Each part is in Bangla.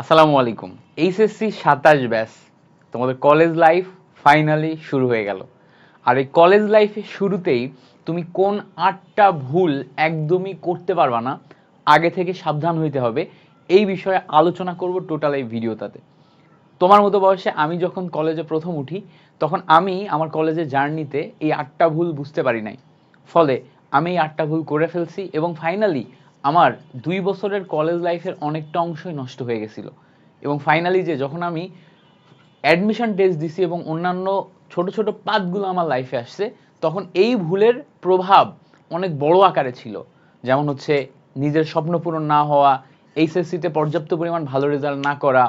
আসসালামু আলাইকুম। এইচএসসি সাতাশ ব্যাস তোমাদের কলেজ লাইফ ফাইনালি শুরু হয়ে গেল। আর এই কলেজ লাইফের শুরুতেই তুমি কোন আটটা ভুল একদমই করতে পারবা না, আগে থেকে সাবধান হইতে হবে। এই বিষয়ে আলোচনা করব টোটাল এই ভিডিওটাতে। তোমার মতো বয়সে আমি যখন কলেজে প্রথম উঠি, তখন আমি আমার কলেজের জার্নিতে এই আটটা ভুল বুঝতে পারি নাই। ফলে আমি এই আটটা ভুল করে ফেলছি এবং ফাইনালি আমার দুই বছরের কলেজ লাইফের অনেকটা অংশই নষ্ট হয়ে গেছিল। এবং ফাইনালি যে যখন আমি অ্যাডমিশন টেস্ট দিছি এবং অন্যান্য ছোট ছোট পাতগুলো আমার লাইফে আসছে, তখন এই ভুলের প্রভাব অনেক বড় আকারে ছিল। যেমন হচ্ছে নিজের স্বপ্ন পূরণ না হওয়া এইচএসসিতে পর্যাপ্ত পরিমাণ ভালো রেজাল্ট না করা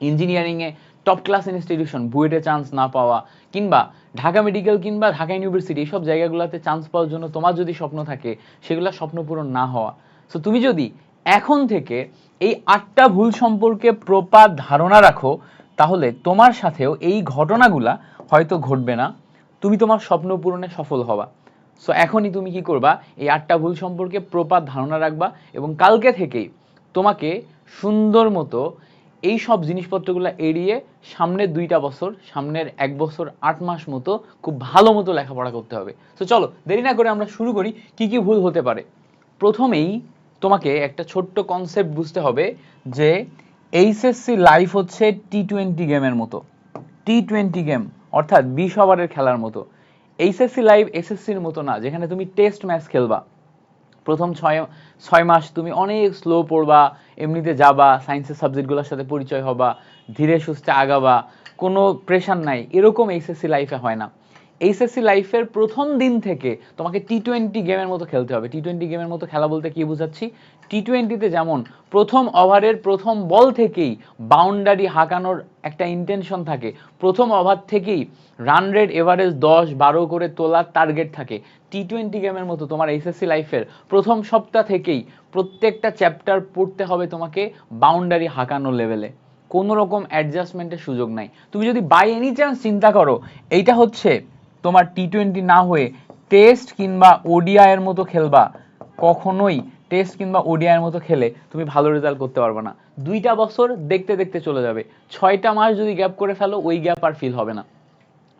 ইঞ্জিনিয়ারিংয়ে টপ ক্লাস ইনস্টিটিউশন বুয়েটে চান্স না পাওয়া, কিংবা ঢাকা মেডিকেল কিংবা ঢাকা ইউনিভার্সিটি এইসব জায়গাগুলোতে চান্স পাওয়ার জন্য তোমার যদি স্বপ্ন থাকে, সেগুলো স্বপ্ন পূরণ না হওয়া। সো তুমি যদি এখন থেকে এই আটটা ভুল সম্পর্কে প্রপার ধারণা রাখো, তাহলে তোমার সাথেও এই ঘটনাগুলা হয়তো ঘটবে না। তুমি তোমার স্বপ্ন পূরণে সফল হবা। সো এখনই তুমি কি করবা? এই আটটা ভুল সম্পর্কে প্রপার ধারণা রাখবা এবং কালকে থেকেই তোমাকে সুন্দর মতো এই সব জিনিসপত্রগুলো এড়িয়ে সামনের দুইটা বছর, সামনের এক বছর, আট মাস মতো খুব ভালো মতো লেখাপড়া করতে হবে। তো চলো, দেরি না করে আমরা শুরু করি কি কি ভুল হতে পারে। প্রথমেই তোমাকে একটা ছোট্ট কনসেপ্ট বুঝতে হবে যে এইচএসসি লাইফ হচ্ছে টি টোয়েন্টি গেমের মতো। টি টোয়েন্টি গেম অর্থাৎ বিশ ওভারের খেলার মতো। এইচএসসি লাইভ এসএসসির মতো না, যেখানে তুমি টেস্ট ম্যাচ খেলবা। প্রথম ছয় ছয় মাস তুমি অনেক স্লো পড়বা, এমনিতে যাবা সায়েন্সের সাবজেক্টগুলোর সাথে পরিচয় হবা, ধীরে সুস্থে আগাবা, কোনো প্রেশার নাই। এরকম এইচএসসি লাইফে হয় না। এইচএসসি লাইফের প্রথম দিন থেকে তোমাকে টি টোয়েন্টি গেমের মতো খেলতে হবে। টি টোয়েন্টি গেমের মতো খেলা বলতে কি বোঝাচ্ছি? টি টোয়েন্টিতে যেমন প্রথম ওভারের প্রথম বল থেকেই বাউন্ডারি হাঁকানোর একটা ইন্টেনশন থাকে, প্রথম ওভার থেকেই রান রেট এভারেজ দশ, বারো করে তোলার টার্গেট থাকে। টি টোয়েন্টি গেমের মতো তোমার এইচএসসি লাইফের প্রথম সপ্তাহ থেকেই প্রত্যেকটা চ্যাপ্টার পড়তে হবে তোমাকে বাউন্ডারি হাঁকানোর লেভেলে কোনো রকম অ্যাডজাস্টমেন্টের সুযোগ নাই। তুমি যদি বাই এনি চান্স চিন্তা করো, এইটা হচ্ছে তোমার টি টোয়েন্টি না হয়ে টেস্ট কিংবা ওডিআই এর মতো খেলবা, কখনোই টেস্ট কিংবা ওডিআই এর মতো খেলে তুমি ভালো রেজাল্ট করতে পারবে না। দুইটা বছর দেখতে দেখতে চলে যাবে। ছয়টা মাস যদি গ্যাপ করে ফেলো, ওই গ্যাপ আর ফিল হবে না।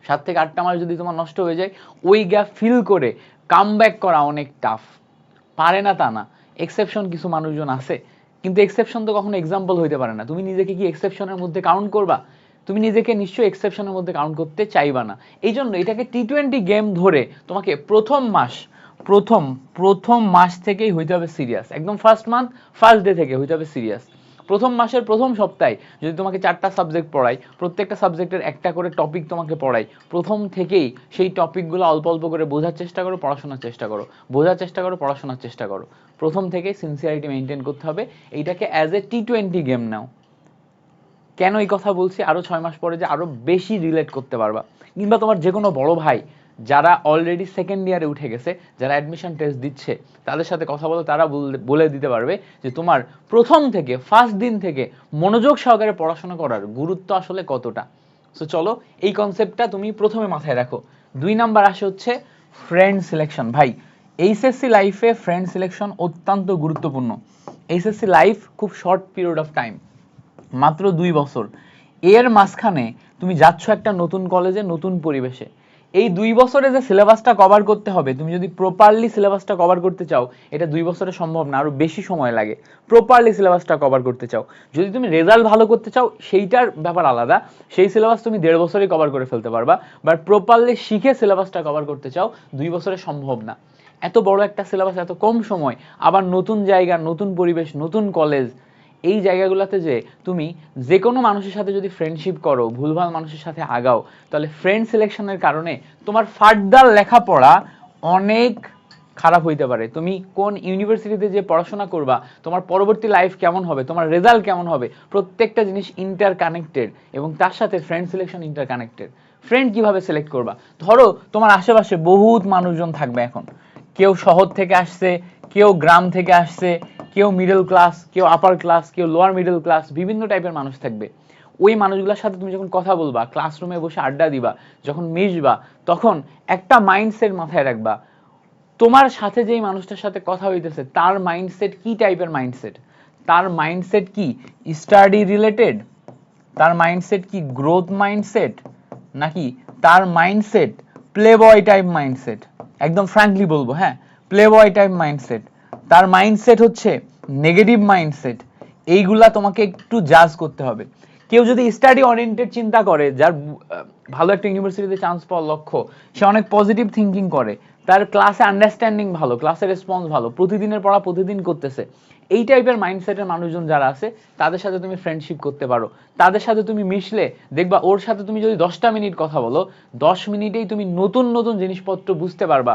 সাত থেকে আটটা মাস যদি তোমার নষ্ট হয়ে যায়, ওই গ্যাপ ফিল করে কাম করা অনেক টাফ পারে না তা না। এক্সেপশন কিছু মানুষজন আছে। কিন্তু এক্সেপশন তো কখনো এক্সাম্পল হইতে পারে না। তুমি নিজেকে কি এক্সেপশনের মধ্যে কাউন্ট করবা? তুমি নিজেকে নিশ্চয়ই এক্সেপশনের মধ্যে কাউন্ট করতে চাইবা না। এই জন্য এটাকে টি টোয়েন্টি গেম ধরে তোমাকে প্রথম মাস, প্রথম প্রথম মাস থেকেই হইতে হবে সিরিয়াস একদম ফার্স্ট মান্থ ফার্স্ট ডে থেকে হইতে হবে সিরিয়াস প্রথম মাসের প্রথম সপ্তাহে যদি তোমাকে চারটা সাবজেক্ট পড়াই, প্রত্যেকটা সাবজেক্টের একটা করে টপিক তোমাকে পড়াই, প্রথম থেকেই সেই টপিকগুলো অল্প অল্প করে বোঝার চেষ্টা করো, পড়াশোনার চেষ্টা করো। বোঝার চেষ্টা করো, পড়াশোনার চেষ্টা করো। প্রথম থেকেই সিনসিয়ারিটি মেনটেন করতে হবে। এইটাকে as a T twenty game নাও। কেন এই কথা বলছি? আরও ছয় মাস পরে যে আরও বেশি রিলেট করতে পারবা। কিংবা তোমার যে কোনো বড় ভাই যারা অলরেডি সেকেন্ড ইয়ারে উঠে গেছে, যারা অ্যাডমিশন টেস্ট দিচ্ছে, তাদের সাথে কথা বলে তারা বলে দিতে পারবে যে তোমার প্রথম থেকে ফার্স্ট দিন থেকে মনোযোগ সহকারে পড়াশোনা করার গুরুত্ব আসলে কতটা? সো চলো, এই কনসেপ্টটা তুমি প্রথমে মাথায় রাখো। দুই নাম্বার আসে হচ্ছে ফ্রেন্ড সিলেকশন ভাই এইচএসসি লাইফে ফ্রেন্ড সিলেকশন অত্যন্ত গুরুত্বপূর্ণ। এইচএসসি লাইফ খুব শর্ট পিরিয়ড অফ টাইম মাত্র দুই বছর। এর মাঝখানে তুমি যাচ্ছ একটা নতুন কলেজে নতুন পরিবেশে। এই দুই বছরে যে সিলেবাসটা কভার করতে হবে, তুমি যদি প্রপারলি সিলেবাসটা কভার করতে চাও, এটা দুই বছরে সম্ভব না, আরও বেশি সময় লাগে। প্রপারলি সিলেবাসটা কভার করতে চাও। যদি তুমি রেজাল্ট ভালো করতে চাও, সেইটার ব্যাপার আলাদা। সেই সিলেবাস তুমি দেড় বছরে কভার করে ফেলতে পারবা। বাট প্রপারলি শিখে সিলেবাসটা কভার করতে চাও, দুই বছরে সম্ভব না। এত বড় একটা সিলেবাস এত কম সময়, আবার নতুন জায়গা, নতুন পরিবেশ, নতুন কলেজ এই জায়গাগুলোতে যে তুমি যে কোনো মানুষের সাথে যদি ফ্রেন্ডশিপ করো, ভুলভাল মানুষের সাথে আগাও, তাহলে ফ্রেন্ড সিলেকশনের কারণে তোমার ফার্দার লেখাপড়া অনেক খারাপ হইতে পারে। তুমি কোন ইউনিভার্সিটিতে যে পড়াশোনা করবা, তোমার পরবর্তী লাইফ কেমন হবে, তোমার রেজাল্ট কেমন হবে, প্রত্যেকটা জিনিস ইন্টার কানেক্টেড এবং তার সাথে friend selection interconnected friend কীভাবে সিলেক্ট করবা? ধরো তোমার আশেপাশে বহুত মানুষজন থাকবে এখন। কেউ শহর থেকে আসছে, কেউ গ্রাম থেকে আসছে কেউ মিডল ক্লাস কেউ আপার ক্লাস কেউ লোয়ার মিডল ক্লাস বিভিন্ন টাইপের মানুষ থাকবে। ওই মানুষগুলোর সাথে তুমি যখন কথা বলবা ক্লাসরুমে বসে আড্ডা দিবা, যখন মিশবা, তখন একটা মাইন্ডসেট মাথায় রাখবা, তোমার সাথে যেই মানুষটার সাথে কথা হইতেছে, তার মাইন্ডসেট কি টাইপের মাইন্ডসেট তার মাইন্ডসেট কি স্টাডি রিলেটেড তার মাইন্ডসেট কি গ্রোথ মাইন্ডসেট নাকি তার মাইন্ডসেট প্লে বয় টাইপ মাইন্ডসেট একদম ফ্র্যাঙ্কলি বলব হ্যাঁ প্লে বয় টাইপ মাইন্ডসেট তার মাইন্ডসেট হচ্ছে নেগেটিভ মাইন্ডসেট এইগুলা তোমাকে একটু জাজ করতে হবে। কেউ যদি স্টাডি ওরিয়েন্টেড চিন্তা করে, যার ভালো একটা ইউনিভার্সিটিতে চান্স পাওয়ার লক্ষ্য, সে অনেক পজিটিভ থিঙ্কিং করে, তার ক্লাসে আন্ডারস্ট্যান্ডিং ভালো ক্লাসে রেসপন্স ভালো, প্রতিদিনের পড়া প্রতিদিন করতেছে, এই টাইপের মাইন্ডসেটের মানুষজন যারা আছে, তাদের সাথে তুমি ফ্রেন্ডশিপ করতে পারো। তাদের সাথে তুমি মিশলে, দেখবা ওর সাথে তুমি যদি দশটা মিনিট কথা বলো, দশ মিনিটেই তুমি নতুন নতুন জিনিসপত্র বুঝতে পারবা।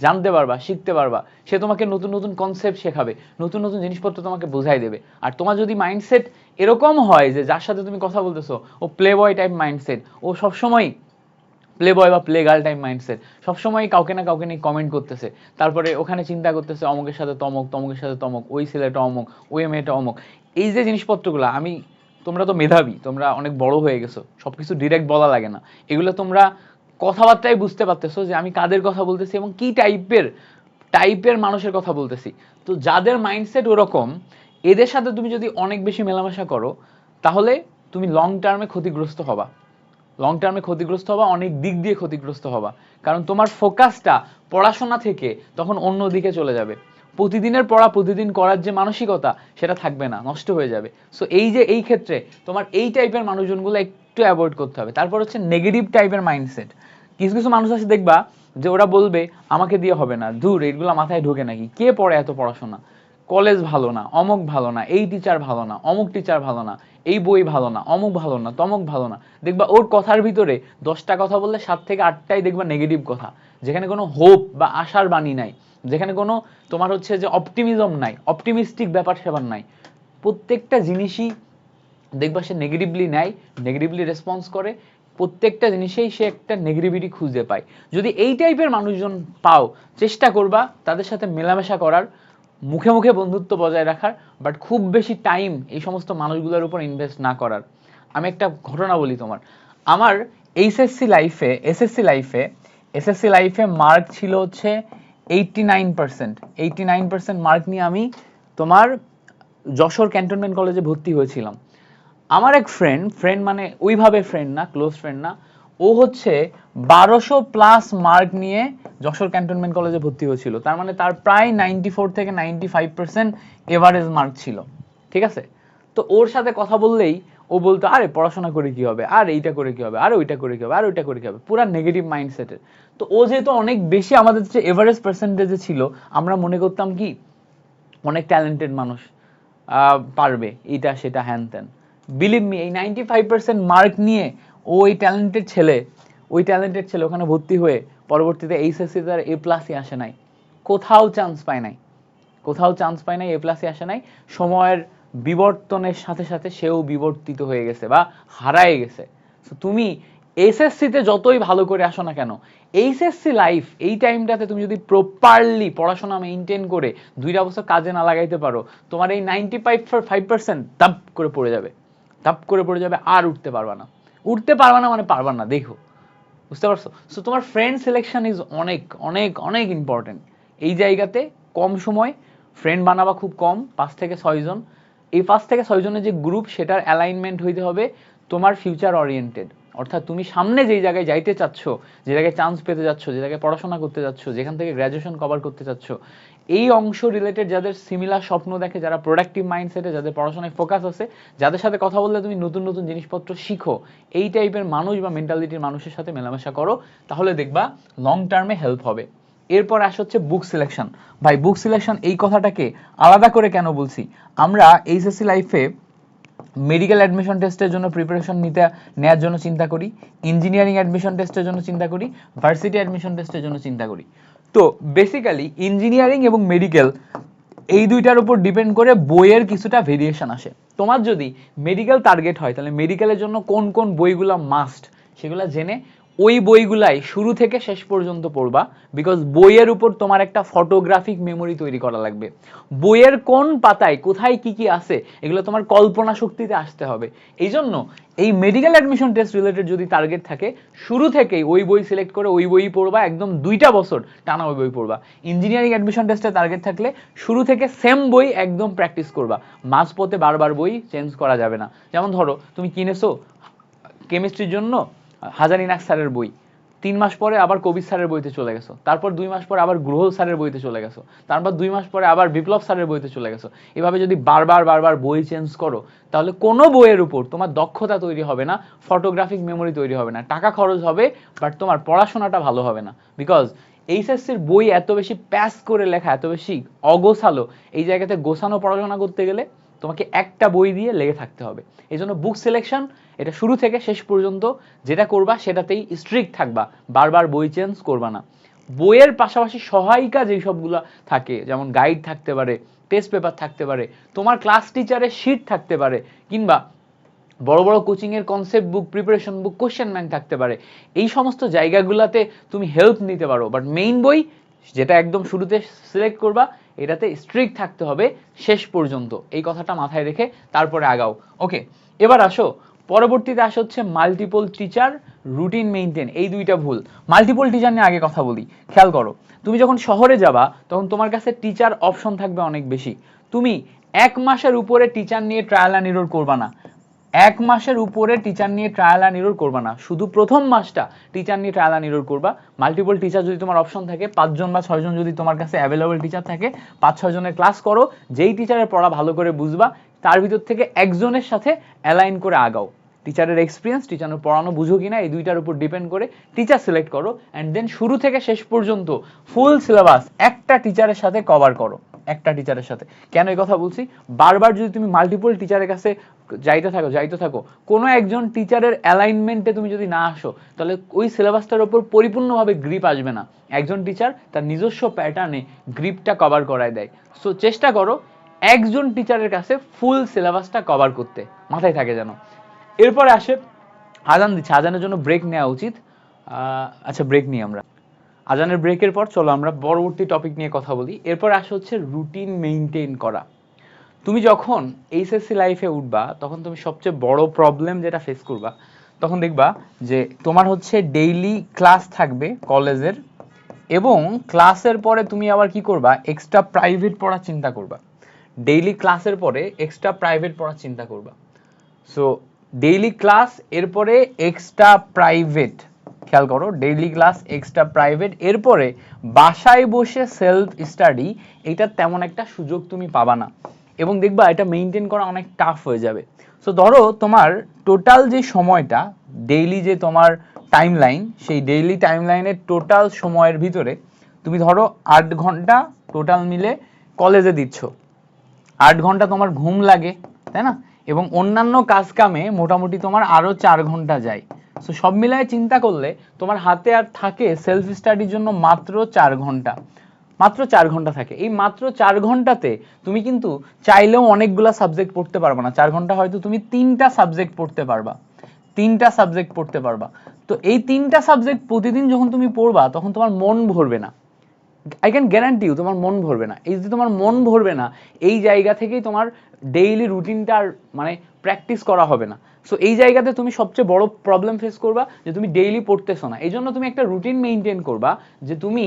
জানতে পারবা, শিখতে পারবা। সে তোমাকে নতুন নতুন কনসেপ্ট শেখাবে, নতুন নতুন জিনিসপত্র তোমাকে বোঝাই দেবে। আর তোমার যদি মাইন্ডসেট এরকম হয় যে যার সাথে তুমি কথা বলতেছো, ও প্লে বয় টাইপ মাইন্ডসেট ও সবসময় প্লে বয় বা প্লে গার্ল টাইপ মাইন্ডসেট সবসময় কাউকে না কাউকে নিয়ে কমেন্ট করতেছে। তারপরে ওখানে চিন্তা করতেছে, অমুকের সাথে তমক, তমকের সাথে তমক, ওই ছেলেটা অমুক, ওই মেয়েটা অমুক। এই যে জিনিসপত্রগুলো, আমি, তোমরা তো মেধাবী, তোমরা অনেক বড় হয়ে গেছো, সবকিছু ডিরেক্ট বলা লাগে না। এগুলো তোমরা কথাবার্তায় বুঝতে পারতেছো যে আমি কাদের কথা বলতেছি এবং কি টাইপের টাইপের মানুষের কথা বলতেছি। তো যাদের মাইন্ডসেট ওরকম, এদের সাথে তুমি যদি অনেক বেশি মেলামেশা করো, তাহলে তুমি লং টার্মে ক্ষতিগ্রস্ত হবা। লং টার্মে ক্ষতিগ্রস্ত হবা, অনেক দিক দিয়ে ক্ষতিগ্রস্ত হবা। কারণ তোমার ফোকাসটা পড়াশোনা থেকে তখন অন্য দিকে চলে যাবে। প্রতিদিনের পড়া, প্রতিদিন করার যে মানসিকতা, সেটা থাকবে না, নষ্ট হয়ে যাবে। সো এই যে এই ক্ষেত্রে তোমার এই টাইপের মানুষজনগুলো একটু অ্যাভয়েড করতে হবে। তারপর হচ্ছে নেগেটিভ টাইপের মাইন্ডসেট কিছু কিছু মানুষ আছে দেখবা যে ওরা বলবে, আমাকে দিয়ে হবে না। দূর এইগুলো মাথায় ঢোকে নাকি। কে পড়ে এত পড়াশোনা? কলেজ ভালো না, অমুক ভালো না, এই টিচার ভালো না, অমুক টিচার ভালো না, এই বই ভালো না, অমুক ভালো না, তমুক ভালো না। দেখবা ওর কথার ভিতরে দশটা কথা বললে সাত থেকে আটটাই দেখবা নেগেটিভ কথা। যেখানে কোনো হোপ বা আশার বাণী নাই। যেখানে কোনো তোমার হচ্ছে যে অপটিমিজম নাই অপটিমিস্টিক ব্যাপার সেবার নাই। প্রত্যেকটা জিনিসই দেখবা সে নেগেটিভলি নেয় নেগেটিভলি রেসপন্স করে। প্রত্যেকটা জিনিসেই সে একটা নেগেটিভিটি খুঁজে পায়। যদি এই টাইপের মানুষজন পাও, চেষ্টা করবা তাদের সাথে মেলামেশা করার, মুখে মুখে বন্ধুত্ব বজায় রাখার বাট খুব বেশি টাইম এই সমস্ত মানুষগুলোর উপর ইনভেস্ট না করার। আমি একটা ঘটনা বলি তোমার। আমার এইচএসসি লাইফে এসএসসি লাইফে এসএসসি লাইফে মার্ক ছিল হচ্ছে eighty nine percent eighty nine percent mark নিয়ে আমি তোমার যশোর ক্যান্টনমেন্ট কলেজে ভর্তি হয়েছিলাম। আমার এক ফ্রেন্ড ফ্রেন্ড মানে ওইভাবে ফ্রেন্ড না ক্লোজ ফ্রেন্ড না, ও হচ্ছে বারোশো প্লাস মার্ক নিয়ে যশোর ক্যান্টনমেন্ট কলেজে ভর্তি হয়েছিল। তার মানে তার প্রায় নাইনটি ফোর থেকে ninety five percent average mark ছিল। ঠিক আছে? তো ওর সাথে কথা বললেই ও বলতো, আরে, পড়াশোনা করে কি হবে? আর এইটা করে কি হবে? আর ওইটা করে কি হবে? আর ওইটা করে কি হবে? পুরা নেগেটিভ মাইন্ডসেটের তো ও যেহেতু অনেক বেশি আমাদের যে এভারেজ পার্সেন্টেজে ছিল, আমরা মনে করতাম কি, অনেক ট্যালেন্টেড মানুষ পারবে এটা সেটা হ্যান ত্যান। বিলিভ মি এই নাইনটি ফাইভ পার্সেন্ট মার্ক নিয়ে ও ওই ট্যালেন্টেড ছেলে, ওই ট্যালেন্টেড ছেলে ওখানে ভর্তি হয়ে পরবর্তীতে এইচএসসি তার এ প্লাসই আসে নাই। কোথাও চান্স পায় নাই। কোথাও চান্স পায় নাই এ প্লাসে আসে নাই। সময়ের বিবর্তনের সাথে সাথে সেও বিবর্তিত হয়ে গেছে বা হারায় গেছে। So, তুমি এসএসসিতে যতই ভালো করে আসো না কেন এইচএসসি লাইফ এই টাইমটাতে তুমি যদি প্রপারলি পড়াশোনা মেনটেন করে দুইটা বছর কাজে না লাগাইতে পারো, তোমার এই নাইনটি ফাইভ ফাইভ পার্সেন্ট দাপ করে পড়ে যাবে। দাপ করে পড়ে যাবে, আর উঠতে পারবা না। উঠতে পারবা না মানে পারবা না, দেখো। বুঝতে পারছ? সো তোমার ফ্রেন্ড সিলেকশন ইজ অনেক অনেক অনেক ইম্পর্টেন্ট এই জায়গাতে কম সময় ফ্রেন্ড বানাবা খুব কম, পাঁচ থেকে ছয়জন এই পাঁচ থেকে ছয়জনের যে গ্রুপ সেটার অ্যালাইনমেন্ট হইতে হবে তোমার ফিউচার ওরিয়েন্টেড অর্থাৎ তুমি সামনে যেই জায়গায় যাইতে চাচ্ছ, যে জায়গায় চান্স পেতে যাচ্ছ, যে জায়গায় পড়াশোনা করতে যাচ্ছ, যেখান থেকে গ্র্যাজুয়েশন কভার করতে চাচ্ছ, এই অংশ রিলেটেড যাদের সিমিলার স্বপ্ন দেখে, যারা প্রোডাক্টিভ মাইন্ডসেটে যাদের পড়াশোনায় ফোকাস আছে, যাদের সাথে কথা বললে তুমি নতুন নতুন জিনিসপত্র শিখো, এই টাইপের মানুষ বা মেন্টালিটির মানুষের সাথে মেলামেশা করো, তাহলে দেখবা লং টার্মে হেল্প হবে। এরপর আসে হচ্ছে বুক সিলেকশন ভাই বুক সিলেকশন এই কথাটাকে আলাদা করে কেন বলছি? আমরা এইচএসসি লাইফে মেডিকেল অ্যাডমিশন টেস্টের জন্য প্রিপারেশন নিতে নেওয়ার জন্য চিন্তা করি ইঞ্জিনিয়ারিং অ্যাডমিশন টেস্টের জন্য চিন্তা করি ভার্সিটি অ্যাডমিশন টেস্টের জন্য চিন্তা করি। তো বেসিক্যালি ইঞ্জিনিয়ারিং এবং মেডিকেল এই দুইটার উপর ডিপেন্ড করে বইয়ের কিছুটা ভেরিয়েশন আসে। তোমার যদি মেডিকেল টার্গেট হয়, তাহলে মেডিকেলের জন্য কোন কোন বইগুলো মাস্ট সেগুলো জেনে ওই বইগুলাই শুরু থেকে শেষ পর্যন্ত পড়বা বিকজ বইয়ের উপর তোমার একটা ফটোগ্রাফিক মেমোরি তৈরি করা লাগবে। বইয়ের কোন পাতায় কোথায় কি কি আছে, এগুলো তোমার কল্পনা শক্তিতে আসতে হবে। এই জন্য এই মেডিকেল অ্যাডমিশন টেস্ট রিলেটেড যদি টার্গেট থাকে, শুরু থেকেই ওই বই সিলেক্ট করে ওই বই পড়বা, একদম দুইটা বছর টানা ওই বই পড়বা। ইঞ্জিনিয়ারিং অ্যাডমিশন টেস্টে টার্গেট থাকলে শুরু থেকে সেম বই একদম প্র্যাকটিস করবা। মাঝপথে বারবার বই চেঞ্জ করা যাবে না। যেমন ধরো, তুমি কিনেছো কেমিস্ট্রির জন্য হাজারিনাক স্যারের বই। তিন মাস পরে আবার কবির স্যারের বইতে চলে গেছো। তারপর দুই মাস পরে আবার গ্রহ স্যারের বইতে চলে গেছো। তারপর দুই মাস পরে আবার বিপ্লব স্যারের বইতে চলে গেছো। এভাবে যদি বারবার বারবার বই চেঞ্জ করো, তাহলে কোনো বইয়ের উপর তোমার দক্ষতা তৈরি হবে না ফটোগ্রাফিক মেমোরি তৈরি হবে না। টাকা খরচ হবে বাট তোমার পড়াশোনাটা ভালো হবে না। বিকজ এইচএসসির বই এত বেশি প্যাস করে লেখা, এত বেশি অগোছালো, এই জায়গাতে গোছানো পড়াশোনা করতে গেলে তোমাকে একটা বই দিয়ে লেগে থাকতে হবে। এই জন্য বুক সিলেকশন এটা শুরু থেকে শেষ পর্যন্ত যেটা করবা সেটাতেই স্ট্রিক্ট থাকবা। বারবার বই চেঞ্জ করবা না। বইয়ের পাশাপাশি সহায়িকা যেই সবগুলো থাকে, যেমন গাইড থাকতে পারে টেস্ট পেপার থাকতে পারে, তোমার ক্লাস টিচারের শিট থাকতে পারে, কিংবা বড় বড় কোচিং এর concept book preparation book question bank থাকতে পারে। এই সমস্ত জায়গাগুলোতে তুমি হেল্প নিতে পারো। বাট মেইন বই যেটা একদম শুরুতে সিলেক্ট করবা, এটাতে স্ট্রিক্ট থাকতে হবে শেষ পর্যন্ত। এই কথাটা মাথায় রেখে তারপরে আগাও। ওকে এবার আসো পরবর্তীতে আসে হচ্ছে মাল্টিপল টিচার রুটিন মেইনটেন এই দুইটা ভুল। মাল্টিপল টিচার নিয়ে আগে কথা বলি, খেয়াল করো। তুমি যখন শহরে যাবা, তখন তোমার কাছে টিচার অপশন থাকবে অনেক বেশি। তুমি এক মাসের উপরে টিচার নিয়ে ট্রায়াল অ্যান্ড এরর করবা না। এক মাসের উপরে টিচার নিয়ে ট্রায়াল অ্যান্ড এরর করবা না। শুধু প্রথম মাসটা টিচার নিয়ে ট্রায়াল অ্যান্ড এরর করবা। মাল্টিপল টিচার যদি তোমার অপশন থাকে, পাঁচজন বা ছয়জন যদি তোমার কাছে অ্যাভেলেবল টিচার থাকে পাঁচ ছয় জনের ক্লাস করো, যেই টিচারের পড়া ভালো করে বুঝবা তার ভিতর থেকে একজনের সাথে অ্যালাইন করে আগাও। টিচারের এক্সপিরিয়েন্স টিচারের পড়ানো বুঝো কিনা, এই দুইটার উপর ডিপেন্ড করে টিচার সিলেক্ট করো অ্যান্ড দেন শুরু থেকে শেষ পর্যন্ত ফুল সিলেবাস একটা টিচারের সাথে কভার করো, একটা টিচারের সাথে। কেন এই কথা বলছি? বারবার যদি তুমি মাল্টিপল টিচারের কাছে যাইতে থাকো যাইতে থাকো, কোনো একজন টিচারের অ্যালাইনমেন্টে তুমি যদি না আসো, তাহলে ওই সিলেবাসটার উপর পরিপূর্ণভাবে গ্রিপ আসবে না। একজন টিচার তার নিজস্ব প্যাটার্নে গ্রিপটা কভার করায় দেয়। সো চেষ্টা করো একজন টিচারের কাছে ফুল সিলেবাসটা কভার করতে, মাথায় থাকে যেন। এরপরে আসে, আজান দিচ্ছে। আজানের জন্য ব্রেক নেওয়া উচিত। আচ্ছা ব্রেক নিই আমরা। আজানের ব্রেকের পর চলো আমরা পরবর্তী টপিক নিয়ে কথা বলি। এরপর আসে হচ্ছে রুটিন মেইনটেইন করা। তুমি যখন এইচএসসি লাইফে উঠবা, তখন তুমি সবচেয়ে বড় প্রবলেম যেটা ফেস করবা, তখন দেখবা যে তোমার হচ্ছে ডেইলি ক্লাস থাকবে কলেজের এবং ক্লাসের পরে তুমি আবার কি করবা? এক্সট্রা প্রাইভেট পড়ার চিন্তা করবা। ডেইলি ক্লাসের পরে এক্সট্রা প্রাইভেট পড়ার চিন্তা করবা। সো ডেইলি ক্লাস এরপরে এক্সট্রা প্রাইভেট খেয়াল করো ডেইলি ক্লাস এক্সট্রা প্রাইভেট এরপরে বাসায় বসে সেলফ স্টাডি এটা তেমন একটা সুযোগ তুমি পাবা না। এবং দেখবা এটা মেনটেন করা অনেক টাফ হয়ে যাবে। সো ধরো তোমার টোটাল যে সময়টা ডেইলি যে তোমার টাইম লাইন সেই ডেইলি টাইম লাইনের টোটাল সময়ের ভিতরে, তুমি ধরো আট ঘণ্টা টোটাল মিলে কলেজে দিচ্ছ। আট ঘণ্টা তোমার ঘুম লাগে, তাই না? এবং অন্যান্য কাজ কামে মোটামুটি তোমার আরও চার ঘণ্টা যায়। সো সব মিলায় চিন্তা করলে তোমার হাতে আর থাকে সেলফ স্টাডির জন্য মাত্র চার ঘণ্টা। মাত্র চার ঘণ্টা থাকে। এই মাত্র চার ঘন্টাতে তুমি কিন্তু চাইলেও অনেকগুলা সাবজেক্ট পড়তে পারবে না। চার ঘণ্টা হয়তো তুমি তিনটা সাবজেক্ট পড়তে পারবা। তিনটা সাবজেক্ট পড়তে পারবা। তো এই তিনটা সাবজেক্ট প্রতিদিন যখন তুমি পড়বা, তখন তোমার মন ভরবে না। আই ক্যান গ্যারান্টি ইউ তোমার মন ভরবে না। এই যে তোমার মন ভরবে না, এই জায়গা থেকেই তোমার ডেইলি রুটিনটা আর মানে প্র্যাকটিস করা হবে না। সো এই জায়গাতে তুমি সবচেয়ে বড় প্রবলেম ফেস করবা যে তুমি ডেইলি পড়তেছো না। এই জন্য তুমি একটা রুটিন মেনটেন করবা যে তুমি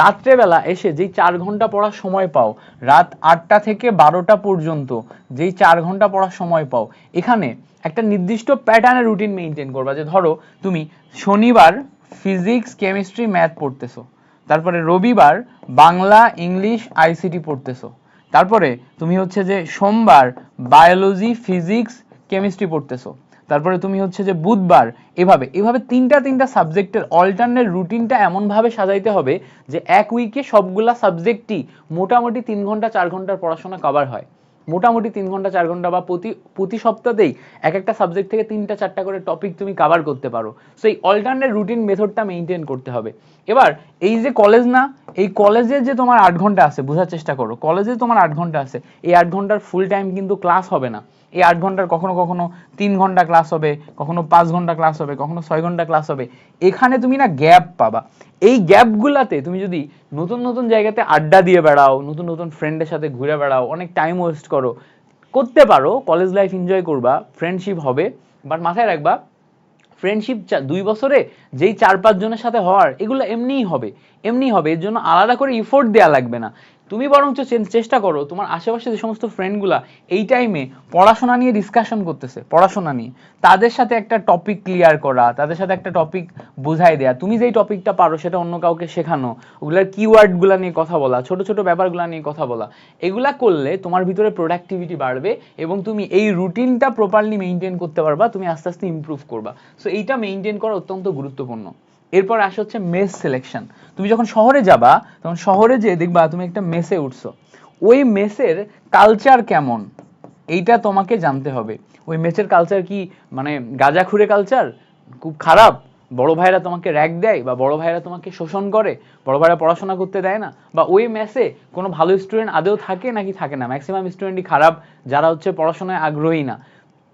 রাত্রেবেলা এসে যেই চার ঘণ্টা পড়ার সময় পাও, রাত আটটা থেকে বারোটা পর্যন্ত যেই চার ঘণ্টা পড়ার সময় পাও, এখানে একটা নির্দিষ্ট প্যাটার্নের রুটিন মেনটেন করবা যে ধরো, তুমি শনিবার ফিজিক্স কেমিস্ট্রি ম্যাথ পড়তেছো। তারপরে রবিবার বাংলা, ইংলিশ, আইসিটি পড়তেছো। তারপরে তুমি হচ্ছে যে সোমবার বায়োলজি, ফিজিক্স, কেমিস্ট্রি পড়তেছো। তারপরে তুমি হচ্ছে যে বুধবার এভাবে এভাবে তিনটা তিনটা সাবজেক্টের অল্টারনেট রুটিনটা এমনভাবে সাজাইতে হবে যে এক উইকে সবগুলা সাবজেক্টই মোটামুটি তিন ঘণ্টা, চার ঘণ্টার পড়াশোনা কভার হয়। মোটামুটি তিন ঘণ্টা, চার ঘণ্টা বা প্রতি প্রতি সপ্তাহতেই এক একটা সাবজেক্ট থেকে তিনটা, চারটা করে টপিক তুমি কাভার করতে পারো। সো এই অল্টারনেট রুটিন মেথডটা মেনটেন করতে হবে। এবার, এই যে কলেজ না, এই কলেজে যে তোমার আট ঘণ্টা আছে, বোঝার চেষ্টা করো। কলেজে তোমার আট ঘণ্টা আছে। এই আট ঘণ্টার ফুল টাইম কিন্তু ক্লাস হবে না। এই আট ঘণ্টার কখনো কখনো তিন ঘণ্টা ক্লাস হবে, কখনো পাঁচ ঘণ্টা ক্লাস হবে, কখনো ছয় ঘণ্টা ক্লাস হবে। এখানে তুমি না গ্যাপ পাবা। এই গ্যাপগুলাতে তুমি যদি নতুন নতুন জায়গাতে আড্ডা দিয়ে বেড়াও, নতুন নতুন ফ্রেন্ডের সাথে ঘুরে বেড়াও, অনেক টাইম ওয়েস্ট করো, করতে পারো কলেজ লাইফ এনজয় করবা ফ্রেন্ডশিপ হবে বাট মাথায় রাখবা ফ্রেন্ডশিপ দুই বছরে যেই চার পাঁচ জনের সাথে হওয়ার, এগুলো এমনিই হবে এমনিই হবে, এর জন্য আলাদা করে ইফোর্ট দেওয়া লাগবে না। তুমি বরঞ্চ চেষ্টা করো, তোমার আশেপাশে যে সমস্ত ফ্রেন্ডগুলা এই টাইমে পড়াশোনা নিয়ে ডিসকাশন করতেছে, পড়াশোনা নিয়ে, তাদের সাথে একটা টপিক ক্লিয়ার করা, তাদের সাথে একটা টপিক বোঝাই দেয়া। তুমি যেই টপিকটা পারো সেটা অন্য কাউকে শেখানো, ওগুলার কিওয়ার্ডগুলো নিয়ে কথা বলা, ছোট ছোট ব্যাপারগুলো নিয়ে কথা বলা, এগুলা করলে তোমার ভিতরে প্রোডাক্টিভিটি বাড়বে এবং তুমি এই রুটিনটা প্রপারলি মেনটেন করতে পারবা, তুমি আস্তে আস্তে ইমপ্রুভ করবা। সো এইটা মেনটেন করা অত্যন্ত গুরুত্বপূর্ণ। এরপর আসে হচ্ছে মেস সিলেকশন তুমি যখন শহরে যাবা, তখন শহরে যে দেখবা তুমি একটা মেসে উঠছো। ওই মেসের কালচার কেমন? এইটা তোমাকে জানতে হবে। ওই মেসের কালচার কি মানে গাঁজাখুরে কালচার খুব খারাপ? বড় ভাইরা তোমাকে র্যাক দেয় বা বড় ভাইরা তোমাকে শোষণ করে? বড় ভাইরা পড়াশোনা করতে দেয় না? বা ওই মেসে কোনো ভালো স্টুডেন্ট আদেও থাকে নাকি থাকে না? ম্যাক্সিমাম স্টুডেন্টই খারাপ, যারা হচ্ছে পড়াশোনায় আগ্রহী না।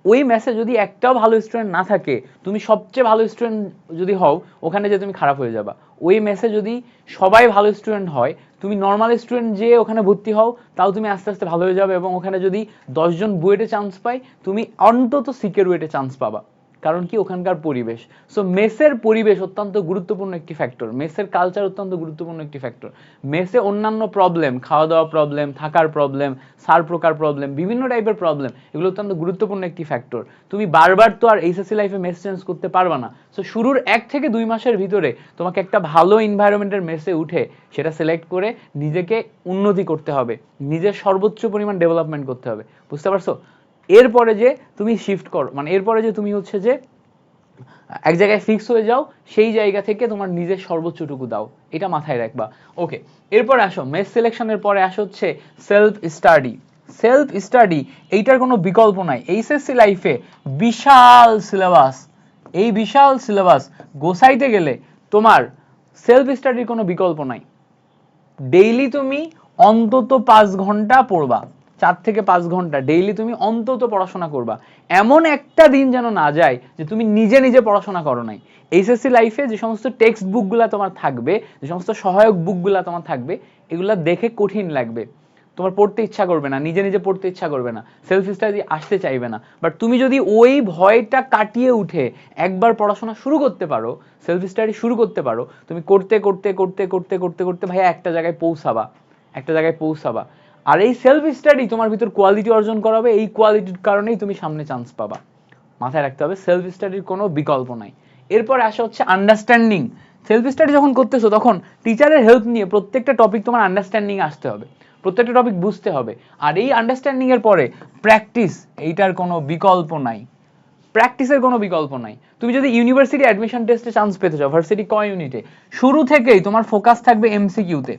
ওই ম্যাচে যদি একটাও ভালো স্টুডেন্ট না থাকে, তুমি সবচেয়ে ভালো স্টুডেন্ট যদি হও, ওখানে যে তুমি খারাপ হয়ে যাবা। ওই ম্যাচে যদি সবাই ভালো স্টুডেন্ট হয়, তুমি নর্মাল স্টুডেন্ট যে ওখানে ভর্তি হও, তাও তুমি আস্তে আস্তে ভালো হয়ে যাবে এবং ওখানে যদি দশজন বুয়েটে চান্স পাই তুমি অন্তত সিকের ওয়েটে চান্স পাবা। কারণ কি? ওখানকার পরিবেশ। সো মেসের পরিবেশ অত্যন্ত গুরুত্বপূর্ণ একটি ফ্যাক্টর মেসের কালচার অত্যন্ত গুরুত্বপূর্ণ একটি ফ্যাক্টর মেসে অন্যান্য প্রবলেম খাওয়া দাওয়া প্রবলেম থাকার প্রবলেম সার প্রকার প্রবলেম বিভিন্ন টাইপের প্রবলেম এগুলো অত্যন্ত গুরুত্বপূর্ণ একটি ফ্যাক্টর তুমি বারবার তো আর এইচএসসি লাইফে মেস চেঞ্জ করতে পারবা না। সো শুরুর এক থেকে দুই মাসের ভিতরে তোমাকে একটা ভালো এনভায়রনমেন্টের মেসে উঠে সেটা সিলেক্ট করে নিজেকে উন্নতি করতে হবে। নিজের সর্বোচ্চ পরিমাণ ডেভেলপমেন্ট করতে হবে। বুঝতে পারছ? এরপরে যে তুমি শিফট করো মানে এরপরে যে তুমি হচ্ছে যে, এক জায়গায় ফিক্স হয়ে যাও, সেই জায়গা থেকে তোমার নিজের সর্বোচ্চটুকু দাও, এটা মাথায় রাখবা। ওকে এরপরে আসো মেস সিলেকশনের পরে আসো হচ্ছে সেলফ স্টাডি সেলফ স্টাডি এইটার কোনো বিকল্প নাই। এইচএসসি লাইফে বিশাল সিলেবাস এই বিশাল সিলেবাস গোসাইতে গেলে তোমার সেলফ স্টাডির কোনো বিকল্প নাই। ডেইলি তুমি অন্তত পাঁচ ঘণ্টা পড়বা। চার থেকে পাঁচ ঘণ্টা ডেইলি তুমি অন্তত পড়াশোনা করবা। এমন একটা দিন যেন না যায় যে তুমি নিজে নিজে পড়াশোনা করো নাই। এইচএসসি লাইফে যে সমস্ত টেক্সট বুকগুলা তোমার থাকবে, যে সমস্ত সহায়ক বুকগুলা তোমার থাকবে, এগুলা দেখে কঠিন লাগবে। তোমার পড়তে ইচ্ছা করবে না, নিজে নিজে পড়তে ইচ্ছা করবে না সেলফ স্টাডি আসতে চাইবে না। বাট তুমি যদি ওই ভয়টা কাটিয়ে উঠে একবার পড়াশোনা শুরু করতে পারো সেলফ স্টাডি শুরু করতে পারো, তুমি করতে করতে করতে করতে করতে করতে ভাইয়া একটা জায়গায় পৌঁছাবা। একটা জায়গায় পৌঁছাবা। আর এই সেলফ স্টাডি তোমার ভিতর কোয়ালিটি অর্জন করাবে, এই কোয়ালিটির কারণেই তুমি সামনে চান্স পাবা। মাথায় রাখতে হবে সেলফ স্টাডির কোনো বিকল্প নাই। এরপর আসা হচ্ছে আন্ডারস্ট্যান্ডিং সেলফ স্টাডি যখন করতেছো, তখন টিচারের হেল্প নিয়ে প্রত্যেকটা টপিক তোমার আন্ডারস্ট্যান্ডিং আসতে হবে। প্রত্যেকটা টপিক বুঝতে হবে। আর এই আন্ডারস্ট্যান্ডিং এর পরে প্র্যাকটিস এইটার কোনো বিকল্প নাই। প্র্যাকটিসের কোনো বিকল্প নাই। তুমি যদি ইউনিভার্সিটি অ্যাডমিশন টেস্টে চান্স পেতে চাও ভার্সিটি ক ইউনিটে শুরু থেকেই তোমার ফোকাস থাকবে এমসিকিউতে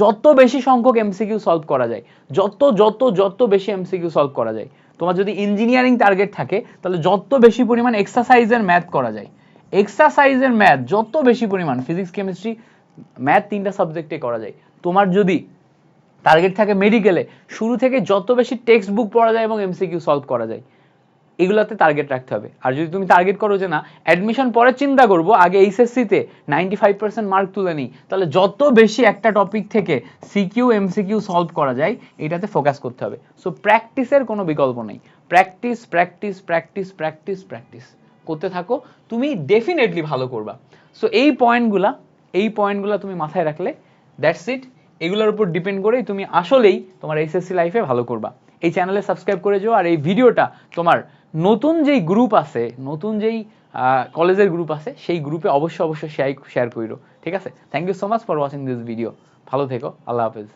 যত বেশি সংখ্যক এমসিকিউ সলভ করা যায়, যত যত যত বেশি এমসিকিউ সলভ করা যায়, তোমার যদি ইঞ্জিনিয়ারিং টার্গেট থাকে, তাহলে যত বেশি পরিমাণ এক্সারসাইজের ম্যাথ করা যায়। এক্সারসাইজের ম্যাথ যত বেশি পরিমাণ ফিজিক্স কেমিস্ট্রি ম্যাথ তিনটা সাবজেক্টে করা যায়। তোমার যদি টার্গেট থাকে মেডিকেলে শুরু থেকে যত বেশি টেক্সট বুক পড়া যায় এবং এমসিকিউ সলভ করা যায়। এগুলাতে টার্গেট রাখতে হবে। আর যদি তুমি টার্গেট করো যে না অ্যাডমিশন পরে চিন্তা করব, আগে এইচএসসিতে নাইনটি ফাইভ পার্সেন্ট মার্ক তুলে নিই, তাহলে যত বেশি একটা টপিক থেকে সিকিউ এমসিকিউ সলভ করা যায়, এটাতে ফোকাস করতে হবে। সো প্র্যাকটিসের কোনো বিকল্প নেই। Practice practice practice practice practice করতে থাকো, তুমি ডেফিনেটলি ভালো করবা। সো এই পয়েন্টগুলা এই পয়েন্টগুলো তুমি মাথায় রাখলে দ্যাটস ইট এগুলোর উপর ডিপেন্ড করেই তুমি আসলেই তোমার এইচএসসি লাইফে ভালো করবা। এই চ্যানেলে সাবস্ক্রাইব করে যাও, আর এই ভিডিওটা তোমার নতুন যেই গ্রুপ আছে, নতুন যেই কলেজের গ্রুপ আছে, সেই গ্রুপে অবশ্যই অবশ্যই শেয়ার শেয়ার করো ঠিক আছে? Thank you so much for watching this video ভালো থেকো, আল্লাহ হাফেজ।